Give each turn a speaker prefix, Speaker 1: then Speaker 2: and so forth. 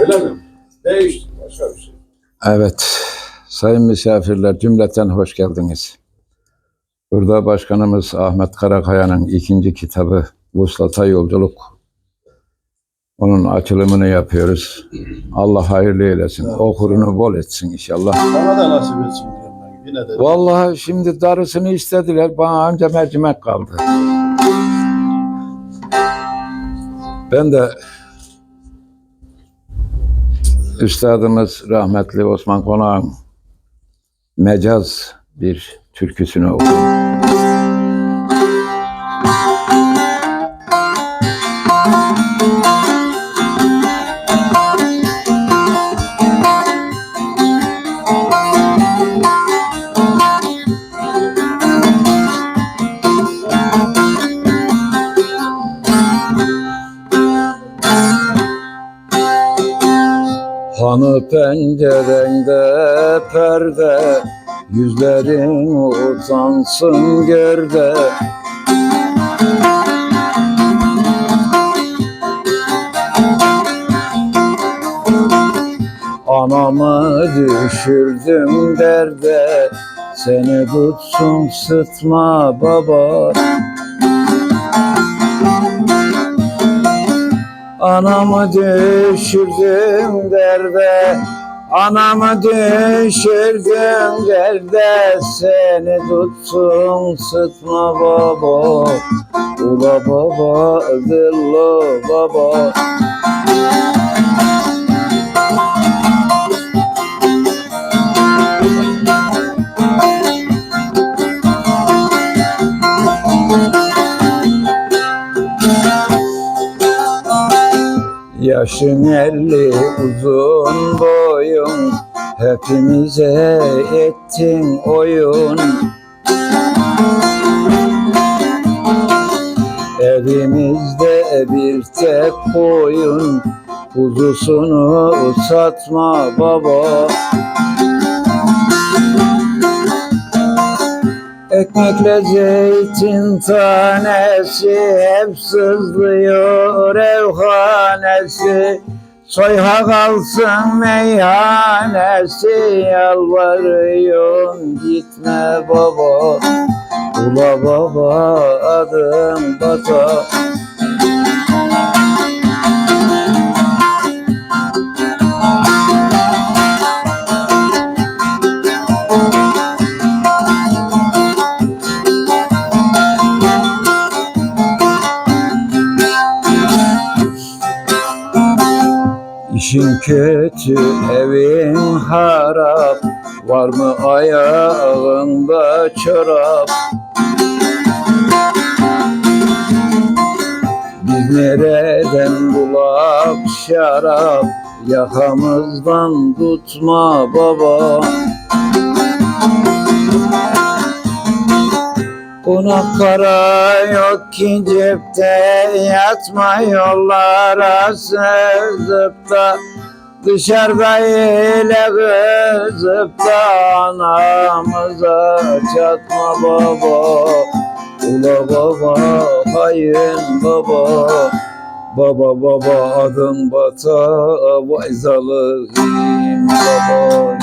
Speaker 1: Öyle mi? Değişti. Başka bir şey.
Speaker 2: Evet, sayın misafirler cümleten hoş geldiniz. Burada başkanımız Ahmet Karakaya'nın ikinci kitabı Vuslata Yolculuk. Onun açılımını yapıyoruz. Allah hayırlı eylesin. Okurunu bol etsin inşallah.
Speaker 3: Bana da nasip etsin. Yine de.
Speaker 2: Vallahi şimdi darısını istediler. Bana anca mercimek kaldı. Ben de Üstadımız rahmetli Osman Konak'ın mecaz bir türküsünü okudum. Hanı pencerende perde Yüzlerin utansın gerde. Anamı düşürdüm derde Seni tutsun sıtma baba Anamı düşürdüm derde Anamı düşürdüm derde Seni tutsun sıtma baba Ula baba dillo baba Yaşın elli uzun boyun. Hepimize ettin oyun. Elimizde bir tek koyun. Kuzusunu satma baba Ekmekle zeytin tanesi hep sızlıyor evhanesi Soyha kalsın meyhanesi yalvarıyorum gitme baba. Ula baba adım bata İşin kötü evin harap Var mı ayağında çorap? Biz nereden bulak şarap Yakamızdan tutma baba Buna para yok ki cepte Yatma yollara sızıp da Dışarıda ile kızıp da Anamıza çatma baba. Ula baba hayın baba. Baba baba adın bata Vay zalim baba